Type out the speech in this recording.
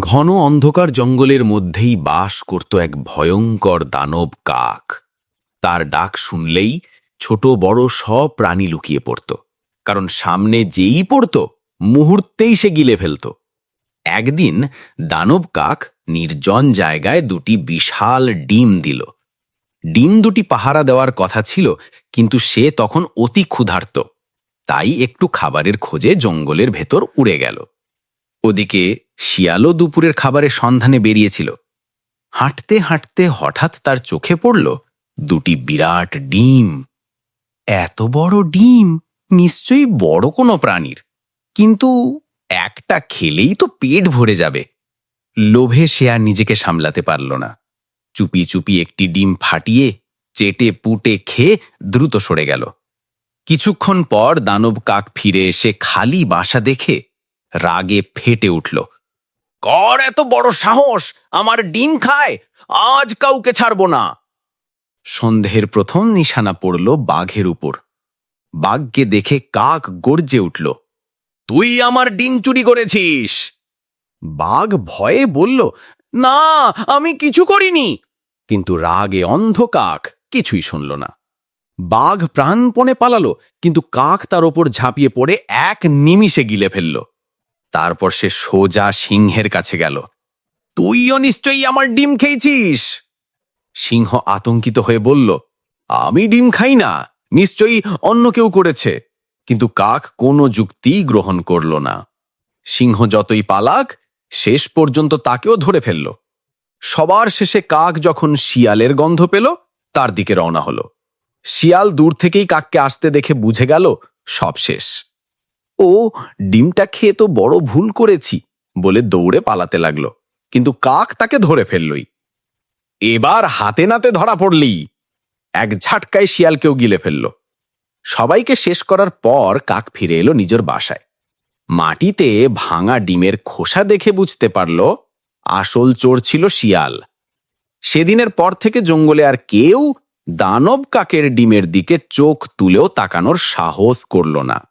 ঘন অন্ধকার জঙ্গলের মধ্যেই বাস করত এক ভয়ঙ্কর দানব কাক। তার ডাক শুনলেই ছোট বড় সব প্রাণী লুকিয়ে পড়ত, কারণ সামনে যেই পড়ত, মুহূর্তেই সে গিলে ফেলত। একদিন দানব কাক নির্জন জায়গায় দুটি বিশাল ডিম দিল। ডিম দুটি পাহারা দেওয়ার কথা ছিল, কিন্তু সে তখন অতি ক্ষুধার্ত। তাই একটু খাবারের খোঁজে জঙ্গলের ভেতর উড়ে গেল। ওদিকে শিয়ালও দুপুরের খাবারের সন্ধানে বেরিয়েছিল। হাঁটতে হাঁটতে হঠাৎ তার চোখে পড়ল দুটি বিরাট ডিম। এত বড় ডিম, নিশ্চয়ই বড় কোনো প্রাণীর। কিন্তু একটা খেলেই তো পেট ভরে যাবে। লোভে সে আর নিজেকে সামলাতে পারল না। চুপি চুপি একটি ডিম ফাটিয়ে, চেটে পুটে খেয়ে দ্রুত সরে গেল। কিছুক্ষণ পর দানব কাক ফিরে এসে খালি বাসা দেখে রাগে ফেটে উঠল। কর এত বড় সাহস, আমার ডিম খায়, আজ কাউকে ছাড়ব না। সন্দেহের প্রথম নিশানা পড়ল বাঘের উপর। বাঘকে দেখে কাক গর্জে উঠল, তুই আমার ডিম চুরি করেছিস! বাঘ ভয়ে বলল, না, আমি কিছু করিনি! কিন্তু রাগে অন্ধ কাক কিছুই শুনল না। বাঘ প্রাণপণে পালালো, কিন্তু কাক তার ওপর ঝাঁপিয়ে পড়ে এক নিমিষে গিলে ফেলল। তারপর সে সোজা সিংহের কাছে গেল। তুইও নিশ্চয়ই আমার ডিম খেয়েছিস? সিংহ আতঙ্কিত হয়ে বলল, আমি ডিম খাই না, নিশ্চয়ই অন্য কেউ করেছে। কিন্তু কাক কোনো যুক্তি গ্রহণ করল না। সিংহ যতই পালাক, শেষ পর্যন্ত তাকেও ধরে ফেলল। সবার শেষে কাক যখন শিয়ালের গন্ধ পেল, তার দিকে রওনা হলো। শিয়াল দূর থেকেই কাককে আসতে দেখে বুঝে গেল, সব শেষ। ও, ডিমটা খেয়ে তো বড় ভুল করেছি বলে দৌড়ে পালাতে লাগল। কিন্তু কাক তাকে ধরে ফেললই। এবার হাতে নাতে ধরা পড়লি। এক ঝাটকায় শিয়ালকেও গিলে ফেলল। সবাইকে শেষ করার পর কাক ফিরে এলো নিজের বাসায়। মাটিতে ভাঙা ডিমের খোসা দেখে বুঝতে পারল আসল চোর ছিল শিয়াল। সেদিনের পর থেকে জঙ্গলে আর কেউ দানব কাকের ডিমের দিকে চোখ তুলেও তাকানোর সাহস করল না।